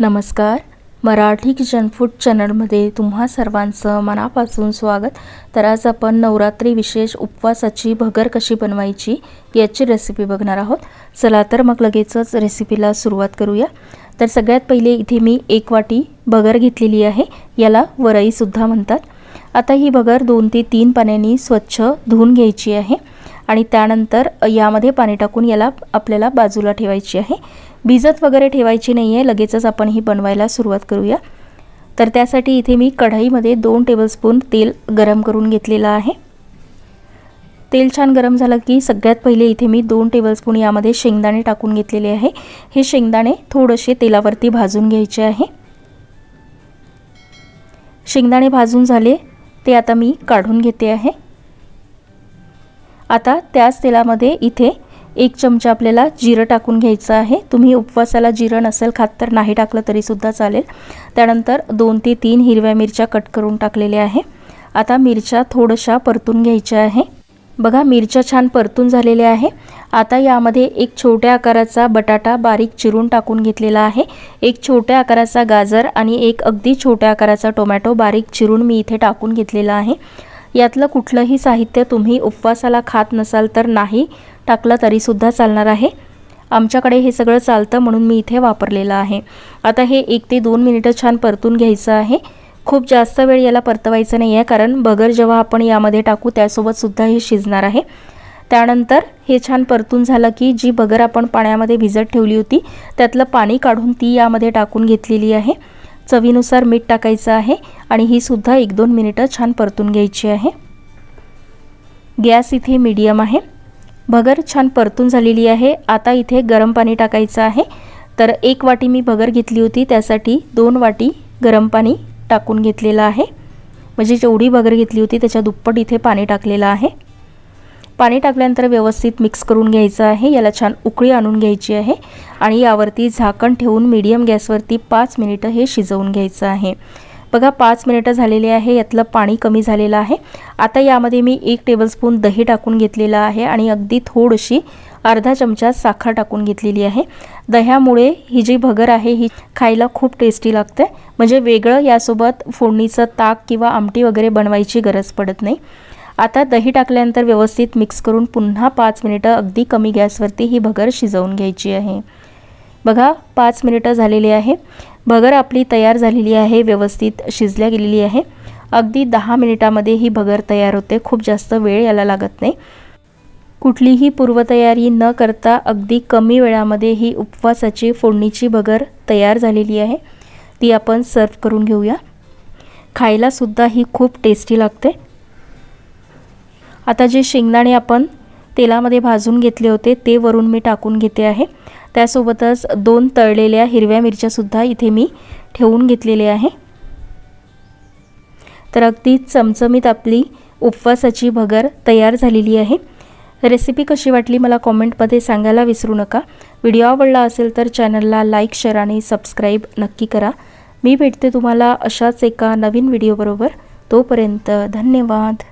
नमस्कार. Marathi kitchen food चॅनलमध्ये तुम्हा सर्वांचं मनापासून स्वागत. तर आज आपण नवरात्री विशेष उपवासाची भगर कशी बनवायची याची रेसिपी बघणार आहोत. चला तर मग लगेचच रेसिपीला सुरुवात करूया. तर सगळ्यात पहिले इथे मी एक वाटी भगर घेतलेली आहे. याला वरईसुद्धा म्हणतात. आता ही भगर दोन ते तीन पाण्याने स्वच्छ धुवून घ्यायची आहे. आणि त्यानंतर यामध्ये पाणी टाकून याला आपल्याला बाजूला ठेवायची आहे. भिजत वगैरे ठेवायची नाही आहे लगेचच आपण ही बनवायला सुरुवात करूया. तर त्यासाठी इथे मी कढईमध्ये दोन टेबलस्पून तेल गरम करून घेतलेलं आहे. तेल छान गरम झालं की सगळ्यात पहिले इथे मी दोन टेबलस्पून यामध्ये शेंगदाणे टाकून घेतलेले आहे. हे शेंगदाणे थोडेसे तेलावरती भाजून घ्यायचे आहे. शेंगदाणे भाजून झाले ते आता मी काढून घेते आहे. आता त्याच तेलामध्ये इथे एक चमचा आपल्याला जिरं टाकून घ्यायचं आहे. तुम्ही उपवासाला जिरं नसेल खात तर नाही टाकलं तरीसुद्धा चालेल. त्यानंतर दोन ते तीन हिरव्या मिरच्या कट करून टाकलेल्या आहे. आता मिरच्या थोड्याशा परतून घ्यायच्या आहे. बघा मिरच्या छान परतून झालेल्या आहे. आता यामध्ये एक छोट्या आकाराचा बटाटा बारीक चिरून टाकून घेतलेला आहे. एक छोट्या आकाराचा गाजर आणि एक अगदी छोट्या आकाराचा टोमॅटो बारीक चिरून मी इथे टाकून घेतलेला आहे. यातलं कुठलंही साहित्य तुम्ही उपवासाला खात नसाल तर नाही टाकलं तरीसुद्धा चालणार आहे. आमच्याकडे हे सगळं चालतं म्हणून मी इथे वापरलेलं आहे. आता हे एक ते दोन मिनिटं छान परतून घ्यायचं आहे. खूप जास्त वेळ याला परतवायचं नाही आहे कारण बगर जेव्हा आपण यामध्ये टाकू त्यासोबतसुद्धा हे शिजणार आहे. त्यानंतर हे छान परतून झालं की जी बगर आपण पाण्यामध्ये भिजत ठेवली होती त्यातलं पाणी काढून ती यामध्ये टाकून घेतलेली आहे. चवीनुसार मीठ टाकायचं आहे आणि ही सुद्धा एक दोन मिनिटं छान परतून घ्यायची आहे. गॅस इथे मीडियम आहे. भगर छान परतून झालेली आहे. आता इथे गरम पाणी टाकायचं आहे. तर एक वाटी मी भगर घेतली होती त्यासाठी दोन वाटी गरम पाणी टाकून घेतलेलं आहे. म्हणजे जेवढी भगर घेतली होती त्याच्या दुप्पट इथे पाणी टाकलेलं आहे. पाणी टाकल्यानंतर व्यवस्थित मिक्स करून घ्यायचं आहे. याला छान उकळी आणून घ्यायची आहे. आणि यावरती झाकण ठेवून मीडियम गॅसवरती पाच मिनिटं हे शिजवून घ्यायचं आहे. बघा पाच मिनिटं झालेले आहे. यातलं पाणी कमी झालेलं आहे. आता यामध्ये मी एक टेबलस्पून दही टाकून घेतलेलं आहे आणि अगदी थोडीशी अर्धा चमचा साखर टाकून घेतलेली आहे. दह्यामुळे ही जी भगर आहे ही खायला खूप टेस्टी लागते. म्हणजे वेगळं यासोबत फोडणीचं ताक किंवा आमटी वगैरे बनवायची गरज पडत नाही. आता दही टाकल्यानंतर व्यवस्थित मिक्स करून पुन्हा पाच मिनिटं अगदी कमी गॅसवरती ही भगर शिजवून घ्यायची आहे. बघा पाच मिनिटं झालेली आहे. भगर आपली तयार झालेली आहे व्यवस्थित शिजल्या गेलेली आहे. अगदी दहा मिनिटामध्ये ही भगर तयार होते. खूप जास्त वेळ याला लागत नाही. कुठलीही पूर्वतयारी न करता अगदी कमी वेळामध्ये ही उपवासाची फोडणीची भगर तयार झालेली आहे. ती आपण सर्व करून घेऊया. खायलासुद्धा ही खूप टेस्टी लागते. आता जे शेंगदाणे आपण तेलामध्ये भाजून घेतले होते ते वरून मी टाकून घेते आहे. त्यासोबतच दोन तळलेल्या हिरव्या मिरच्यासुद्धा इथे मी ठेवून घेतलेले आहे. तर अगदी चमचमीत आपली उपवासाची भगर तयार झालेली आहे. रेसिपी कशी वाटली मला कॉमेंटमध्ये सांगायला विसरू नका. व्हिडिओ आवडला असेल तर चॅनलला लाईक शेअर आणि सबस्क्राईब नक्की करा. मी भेटते तुम्हाला अशाच एका नवीन व्हिडिओबरोबर. तोपर्यंत धन्यवाद.